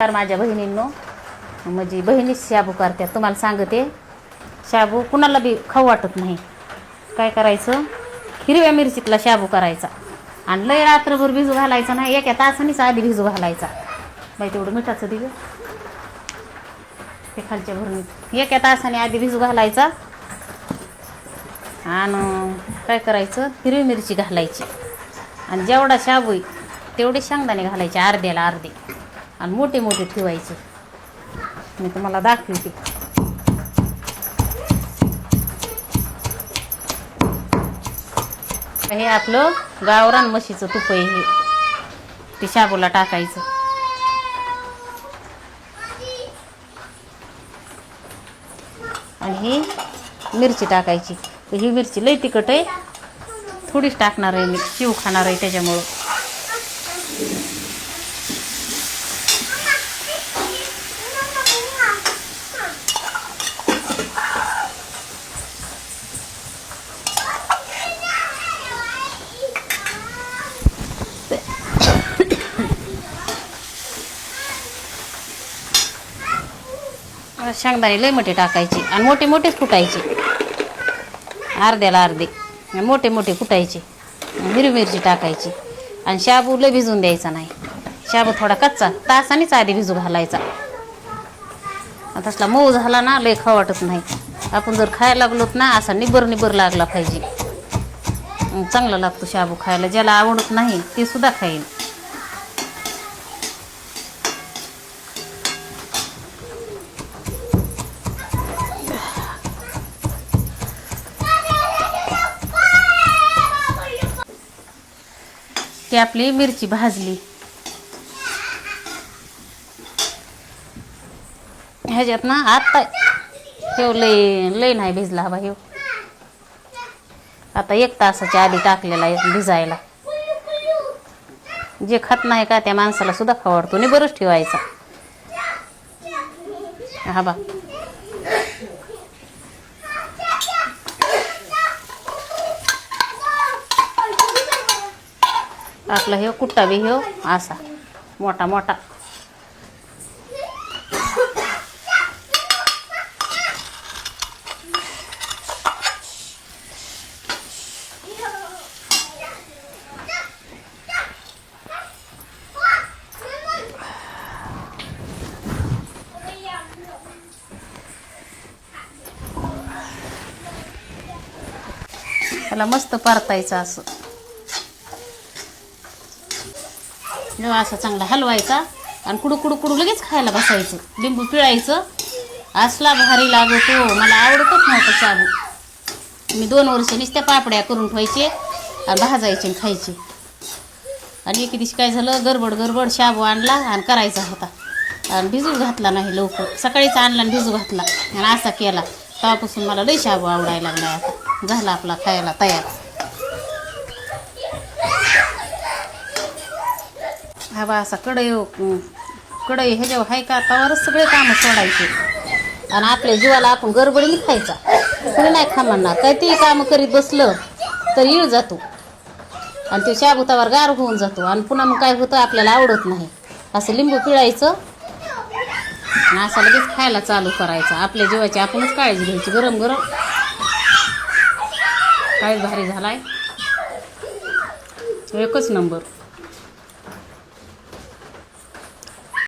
तर माझ्या बहिणींनो. म्हणजे बहिणीच शाबू करतात तुम्हाला सांगते शाबू कुणाला बी खाऊ वाटत नाही. काय करायचं? हिरव्या मिरचीतला शाबू करायचा. आणि लय रात्रभर भिजू घालायचा नाही एका तासानेच आधी भिजू घालायचा. बाई तेवढं मिठाचं दिलं ते खालच्या भरून एका तासाने आधी भिजू घालायचा. आणि काय करायचं? हिरवी मिरची घालायची. आणि जेवढा शाबू आहे तेवढे शेंगदाणे घालायचे अर्ध्याला अर्धे. आणि मोठे मोठे ठेवायचे. मी तुम्हाला दाखवते. हे आपलं गावरान म्हशीचं तुप आहे हे. ते शाबूला टाकायचं. आणि ही मिरची टाकायची. ही मिरची लई तिखट आहे. थोडीच टाकणार आहे मी. शिव खाणार आहे त्याच्यामुळं. शेंगदाणे लय मोठे टाकायचे आणि मोठे मोठेच कुटायचे. अर्ध्याला अर्धे. मोठे मोठे फुटायचे हिरवी मिरची टाकायची. आणि शाबू लय भिजून द्यायचा नाही. शाबू थोडा कच्चा तासानेच आधी भिजू घालायचा. आता तसला मऊ झाला ना लय खाऊ वाटत नाही. आपण जर खायला लागलोत ना असा निबर निबर लागला पाहिजे. चांगला लागतो शाबू खायला. ज्याला आवडत नाही ते सुद्धा खाईल ती आपली मिरची भाजली. ह्याच्यात ना आत्ता ठेव लय लय नाही भिजला हवा हे आता एक तासाच्या आधी टाकलेला आहे भिजायला. जे खात नाही का त्या माणसाला सुद्धा खवडतो आणि बरंच ठेवायचा. हा बा. आपला ह्यो कुट्टा बी ह्यो असा मोठा मोठा. त्याला मस्त परतायचं असं. असा चांगला हलवायचा आणि कुडू कुडू कुडू लगेच खायला बसायचं. लिंबू पिळायचं. असला भारी लागतो. मला आवडतच नव्हतं शाबू मी दोन वर्ष नुसत्या पापड्या करून ठेवायचे आणि भाजायचे आणि खायचे. आणि एके दिवशी काय झालं? गडबड गडबड शाबू आणला आणि करायचा होता. आणि भिजू घातला नाही लवकर. सकाळीच आणला आणि भिजू घातला. आणि असा केला. तेव्हापासून मला लई शाबू आवडायला लागला आता. झाला आपला खायला तयार. हवा असा कढई कढई ह्याच्यावर हाय का त्यावरच सगळे कामं सोडायचे. आणि आपल्या जीवाला आपण गडबडीने खायचा कोणी नाही खा म्हणणार काय ते कामं करीत बसलं तर येळ जातो. आणि ते शाबुतावर गार होऊन जातो. आणि पुन्हा मग काय होतं आपल्याला आवडत नाही. असं लिंबू पिळायचं. आणि असं लगेच खायला चालू करायचं. आपल्या जीवाची आपणच काळजी घ्यायची. गरम गरम. काहीच भारी झालाय. एकच नंबर.